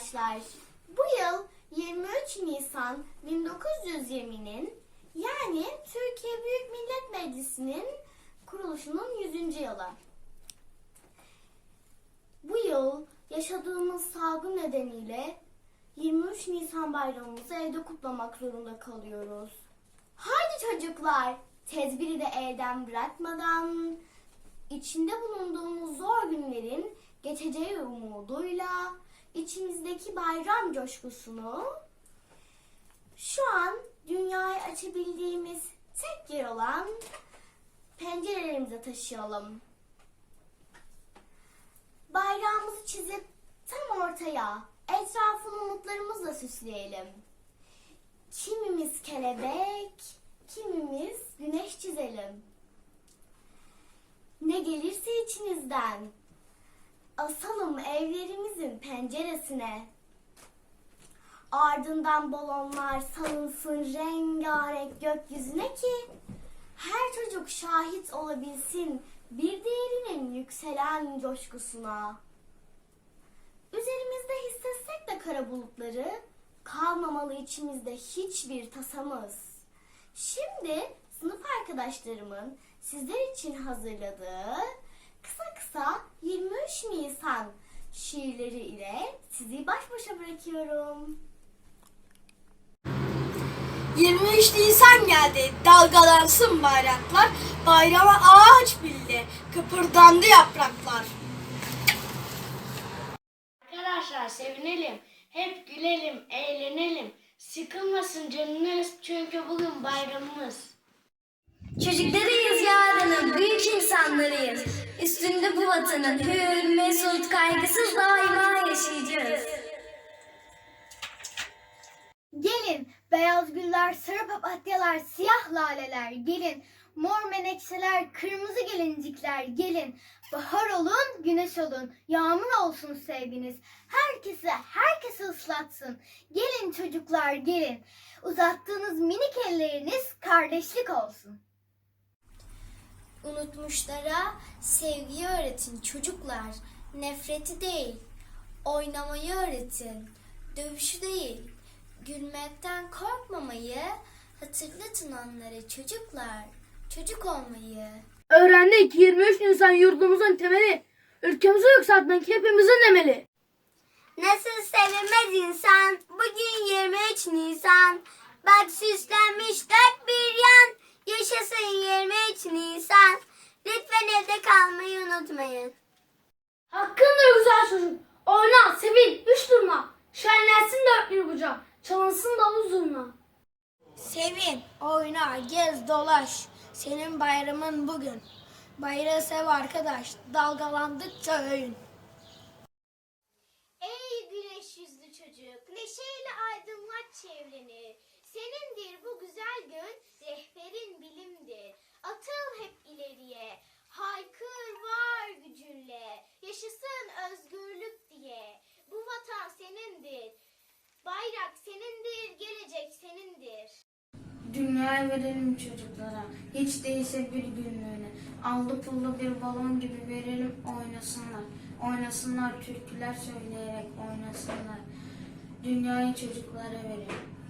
arkadaşlar. Bu yıl 23 Nisan 1920'nin yani Türkiye Büyük Millet Meclisi'nin kuruluşunun 100. yılı. Bu yıl yaşadığımız salgın nedeniyle 23 Nisan bayramımızı evde kutlamak zorunda kalıyoruz. Haydi çocuklar, tedbiri de elden bırakmadan içinde bulunduğumuz zor günlerin geçeceği umuduyla içimizdeki bayram coşkusunu şu an dünyaya açabildiğimiz tek yer olan pencerelerimize taşıyalım. Bayrağımızı çizip tam ortaya etrafını umutlarımızla süsleyelim. Kimimiz kelebek, kimimiz güneş çizelim. Ne gelirse içinizden asalım evlerimizin penceresine. Ardından balonlar salınsın rengarenk gökyüzüne ki her çocuk şahit olabilsin bir diğerinin yükselen coşkusuna. Üzerimizde hissetsek de kara bulutları kalmamalı içimizde hiçbir tasamız. Şimdi sınıf arkadaşlarımın sizler için hazırladığı kısa kısa 23 Nisan şiirleri ile sizi baş başa bırakıyorum. 23 Nisan geldi, dalgalansın bayraklar, bayrama ağaç bildi, kıpırdandı yapraklar. Arkadaşlar sevinelim, hep gülelim, eğlenelim. Sıkılmasın canınız çünkü bugün bayramımız. Çocuklarıyız yarının, büyük insanlarıyız. Üstünde bu vatanın hür, mesut, kaygısız daima yaşayacağız. Gelin beyaz güller, sarı papatyalar, siyah laleler gelin. Mor menekşeler, kırmızı gelincikler gelin. Bahar olun, güneş olun, yağmur olsun sevginiz. Herkese, herkesi ıslatsın. Gelin çocuklar gelin. Uzattığınız minik elleriniz kardeşlik olsun. Unutmuşlara sevgiyi öğretin çocuklar, nefreti değil. Oynamayı öğretin, dövüşü değil. Gülmekten korkmamayı hatırlatın onlara çocuklar, çocuk olmayı. Öğrendik 23 Nisan yurdumuzun temeli, ülkemizi yükseltmek hepimizin emeli. Nasıl sevinmez insan bugün 23 Nisan. Bak süslenmiş dört bir yan. Yaşasın 23 Nisan. Lütfen evde kalmayı unutmayın. Hakkındır güzel çocuk, oyna, sevin, hiç durma. Şenlensin dört bir bucak, çalınsın davul zurna. Sevin, oyna, gez, dolaş. Senin bayramın bugün. Bayrağı sev arkadaş, dalgalandıkça övün. Ey güneş yüzlü çocuk, neşeyle aydınlat çevreni. Senindir bu güzel gün, rehberin bilimdir. Atıl hep ileriye, haykır var gücünle. Yaşasın özgürlük diye. Bu vatan senindir, bayrak senindir, gelecek senindir. Dünyayı verelim çocuklara. Hiç değilse bir günlüğüne. Allı pullu bir balon gibi verelim oynasınlar. Oynasınlar türküler söyleyerek oynasınlar. Dünyayı çocuklara verelim.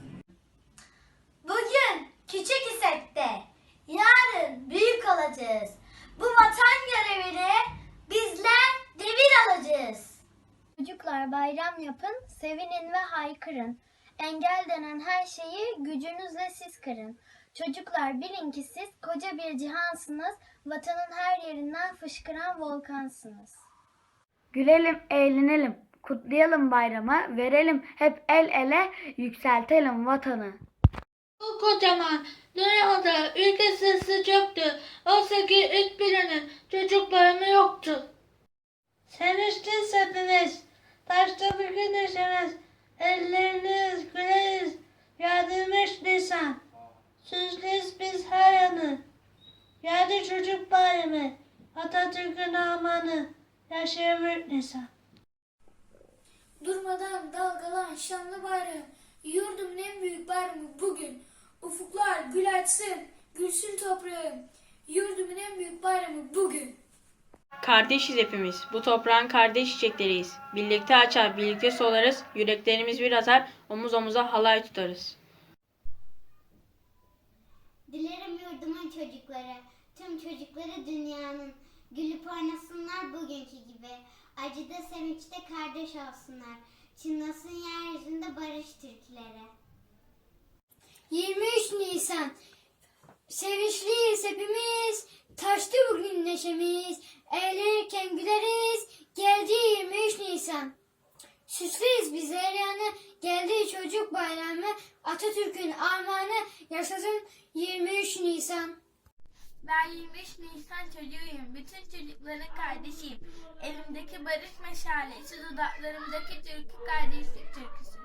Bugün küçük isek de olacağız. Bu vatan görevini bizler devir alacağız. Çocuklar bayram yapın, sevinin ve haykırın. Engel denen her şeyi gücünüzle siz kırın. Çocuklar bilin ki siz koca bir cihansınız, vatanın her yerinden fışkıran volkansınız. Gülelim, eğlenelim, kutlayalım bayramı, verelim hep el ele, yükseltelim vatanı. Kocaman dünyada ülke sesi çoktu. Oysa ki ilk birinin çocuklarımı yoktu. Seviştiniz hepiniz. Taşta bir güneşiniz. Elleriniz güleriz. Yardımmış lisan. Süzlüz biz her yanı. Geldi çocuk bayramı. Atatürk'ün amanı. Yaşa ömür Nisan. Durmadan dalgalan şanlı bayram. Yurdumun en büyük bayramı bugün. Açsın, gülsün toprağım. Yurdumun en büyük bayramı bugün. Kardeşiz hepimiz. Bu toprağın kardeş çiçekleriyiz. Birlikte açar, birlikte solarız. Yüreklerimiz bir atar, omuz omuza halay tutarız. Dilerim yurdumun çocukları, tüm çocukları dünyanın. Gülüp oynasınlar bugünkü gibi. Acıda sevinçte kardeş olsunlar. Çınlasın yeryüzünde barış türküleri. 23 Nisan. Sevinçliyiz hepimiz. Taştı bugün neşemiz. Eğlenirken güleriz. Geldi 23 Nisan. Süslüyüz bizler yani. Geldi çocuk bayramı. Atatürk'ün armağanı. Yaşasın 23 Nisan. Ben 23 Nisan çocuğuyum. Bütün çocukların kardeşiyim. Elimdeki barış meşalesi, dudaklarımdaki türkü kardeşlik türküsü.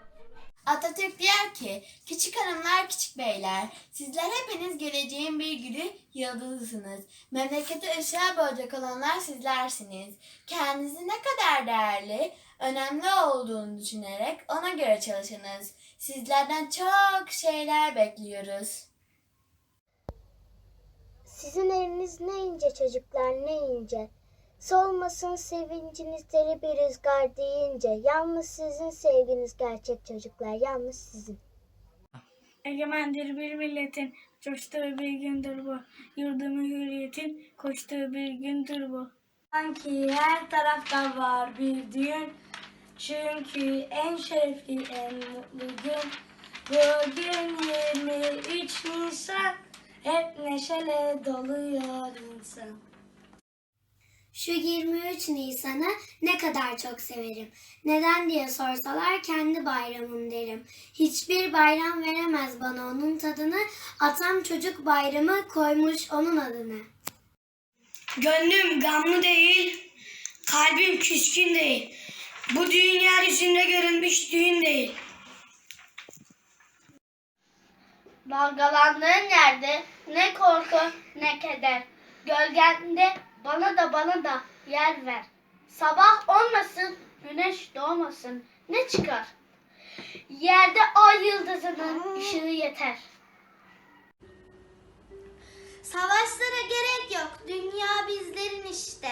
Atatürk diyor ki, küçük hanımlar, küçük beyler, sizler hepiniz geleceğin bir gülü, yıldızısınız. Memleketi ışığa boğacak olanlar sizlersiniz. Kendinizi ne kadar değerli, önemli olduğunu düşünerek ona göre çalışınız. Sizlerden çok şeyler bekliyoruz. Sizin eliniz ne ince çocuklar ne ince. Solmasın sevincinizleri bir rüzgar deyince. Yalnız sizin sevginiz gerçek çocuklar, yalnız sizin. Egemendir bir milletin, coştuğu bir gündür bu. Yurdumu hürriyetin, koştuğu bir gündür bu. Sanki her tarafta var bir düğün. Çünkü en şerefli, en mutlu gün. Bugün 23 Nisan, hep neşeyle doluyor insan. Şu 23 Nisan'ı ne kadar çok severim. Neden diye sorsalar kendi bayramım derim. Hiçbir bayram veremez bana onun tadını. Atam çocuk bayramı koymuş onun adını. Gönlüm gamlı değil, kalbim küskün değil. Bu düğün yeryüzünde görülmüş düğün değil. Dalgalandığın yerde ne korku ne keder. Gölgende bana da bana da yer ver. Sabah olmasın, güneş doğmasın. Ne çıkar? Yerde ay yıldızının ışığı yeter. Savaşlara gerek yok. Dünya bizlerin işte.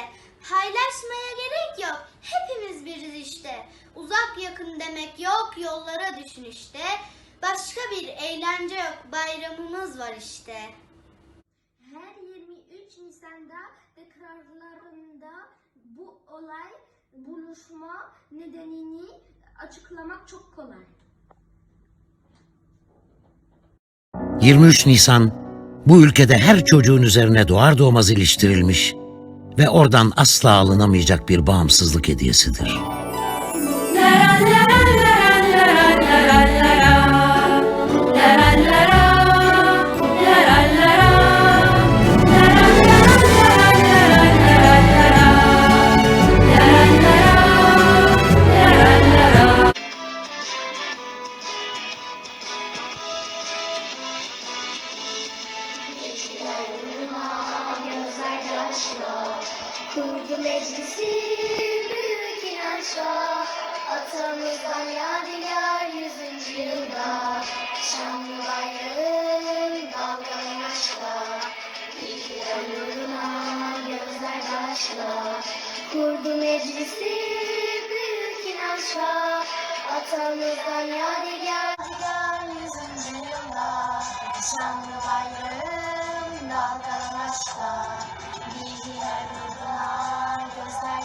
Paylaşmaya gerek yok. Hepimiz biriz işte. Uzak yakın demek yok. Yollara düşün işte. Başka bir eğlence yok. Bayramımız var işte. Her 23 Nisan'da tekrarlarında bu olay buluşma nedenini açıklamak çok kolay. 23 Nisan bu ülkede her çocuğun üzerine doğar doğmaz iliştirilmiş ve oradan asla alınamayacak bir bağımsızlık hediyesidir. Kurdu meclisi büyük inançla Atamızdan yadigar yüzüncü yılda. Şanlı bayrağın dalgalı aşkla. İktidar yurduna gözler taşla Kurdu meclisi büyük inançla Atamızdan yadigar yüzüncü yılda. Şanlı bayrağın dalgalı aşkla Bilgiler yurduna gözler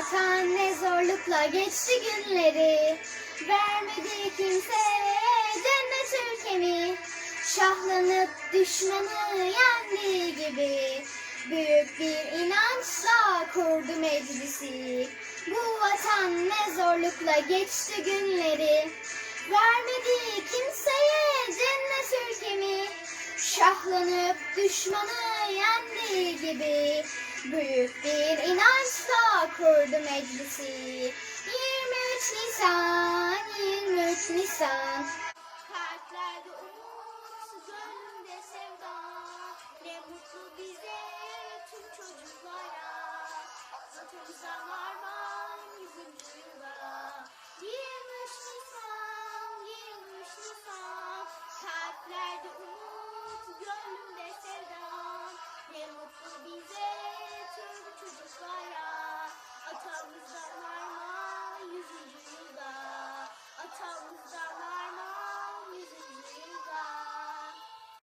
vatan ne zorlukla geçti günleri. Vermedi kimseye cennet ülkemi. Şahlanıp düşmanı yendiği gibi. Büyük bir inançla kurdu meclisi. Bu vatan ne zorlukla geçti günleri. Vermedi kimseye cennet ülkemi. Şahlanıp düşmanı yendiği gibi. Büyük bir inançla kurdu meclisi. 23 Nisan, 23 Nisan